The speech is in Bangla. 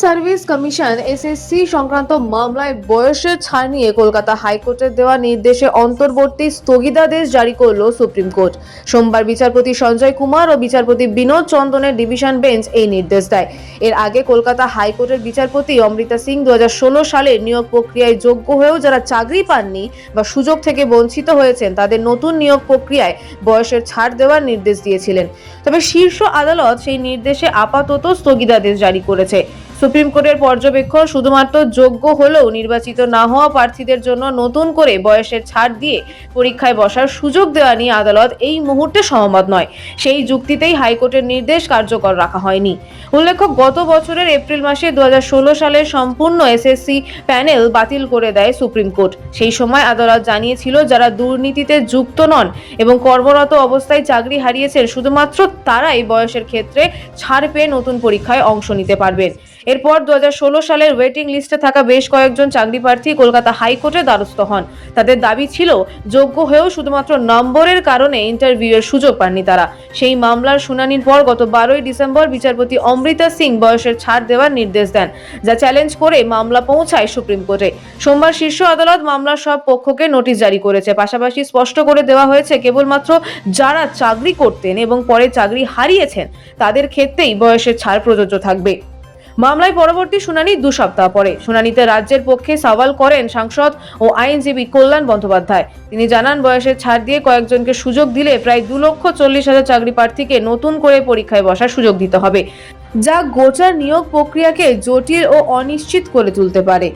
সার্ভিস কমিশন এসএসসি সংক্রান্ত মামলায় বয়সের ছাড় নিয়ে কলকাতা হাইকোর্টের দেওয়া নির্দেশে অন্তর্বর্তী স্থগিতাদেশ জারি করল সুপ্রিম কোর্ট। সোমবার বিচারপতি সঞ্জয় কুমার ও বিচারপতি বিনোদ চন্দনের ডিভিশন বেঞ্চ এই নির্দেশ দেয়। এর আগে কলকাতা হাইকোর্টের বিচারপতি অমৃতা সিং দু সালের নিয়োগ প্রক্রিয়ায় যোগ্য হয়েও যারা চাকরি পাননি বা সুযোগ থেকে বঞ্চিত হয়েছেন, তাদের নতুন নিয়োগ প্রক্রিয়ায় বয়সের ছাড় দেওয়ার নির্দেশ দিয়েছিলেন। তবে শীর্ষ আদালত সেই নির্দেশে আপাতত স্থগিতাদেশ জারি করেছে। সুপ্রিম কোর্টের পর্যবেক্ষণ শুধুমাত্র যোগ্য হলেও নির্বাচিত না হওয়া প্রার্থীদের জন্য নতুন করে বয়সের ছাড় দিয়ে পরীক্ষায় বসার সুযোগ দেওয়া নিয়ে আদালত এই মুহূর্তে সহমত নয়। সেই যুক্তিতেই হাইকোর্টের নির্দেশ কার্যকর রাখা হয়নি। উল্লেখ্য, গত বছরের এপ্রিল মাসে দু সালের সম্পূর্ণ এসএসসি প্যানেল বাতিল করে দেয় সুপ্রিম কোর্ট। সেই সময় আদালত জানিয়েছিল, যারা দুর্নীতিতে যুক্ত নন এবং কর্মরত অবস্থায় চাকরি হারিয়েছেন, শুধুমাত্র তারাই বয়সের ক্ষেত্রে ছাড় পেয়ে নতুন পরীক্ষায় অংশ নিতে পারবেন। এরপর দু হাজার ষোলো সালের ওয়েটিং লিস্টে থাকা বেশ কয়েকজন চাকরি প্রার্থী কলকাতা হাইকোর্টে দ্বারস্থ হন। তাদের দাবি ছিল, যোগ্য হয়েও শুধুমাত্র নম্বরের কারণে ইন্টারভিউয়ের সুযোগ পাননি তারা। সেই মামলার শুনানির পর গত বারোই ডিসেম্বর বিচারপতি অমৃতা সিং বয়সের ছাড় দেওয়ার নির্দেশ দেন, যা চ্যালেঞ্জ করে মামলা পৌঁছায় সুপ্রিম কোর্টে। সোমবার শীর্ষ আদালত মামলার সব পক্ষকে নোটিশ জারি করেছে। পাশাপাশি স্পষ্ট করে দেওয়া হয়েছে, কেবলমাত্র যারা চাকরি করতেন এবং পরে চাকরি হারিয়েছেন, তাদের ক্ষেত্রেই বয়সের ছাড় প্রযোজ্য থাকবে। মামলায় পরবর্তী শুনানি দু সপ্তাহ পরে। শুনানিতে রাজ্যের পক্ষে সওয়াল করেন সাংসদ ও আইনজীবী কল্যাণ বন্দ্যোপাধ্যায়। তিনি জানান বয়সের ছাড় দিয়ে কয়েকজনকে সুযোগ দিলে প্রায় দু লক্ষ চল্লিশ হাজার চাকরি প্রার্থীকে নতুন করে পরীক্ষায় বসার সুযোগ দিতে হবে, যা গোচার নিয়োগ প্রক্রিয়াকে জটিল ও অনিশ্চিত করে তুলতে পারে।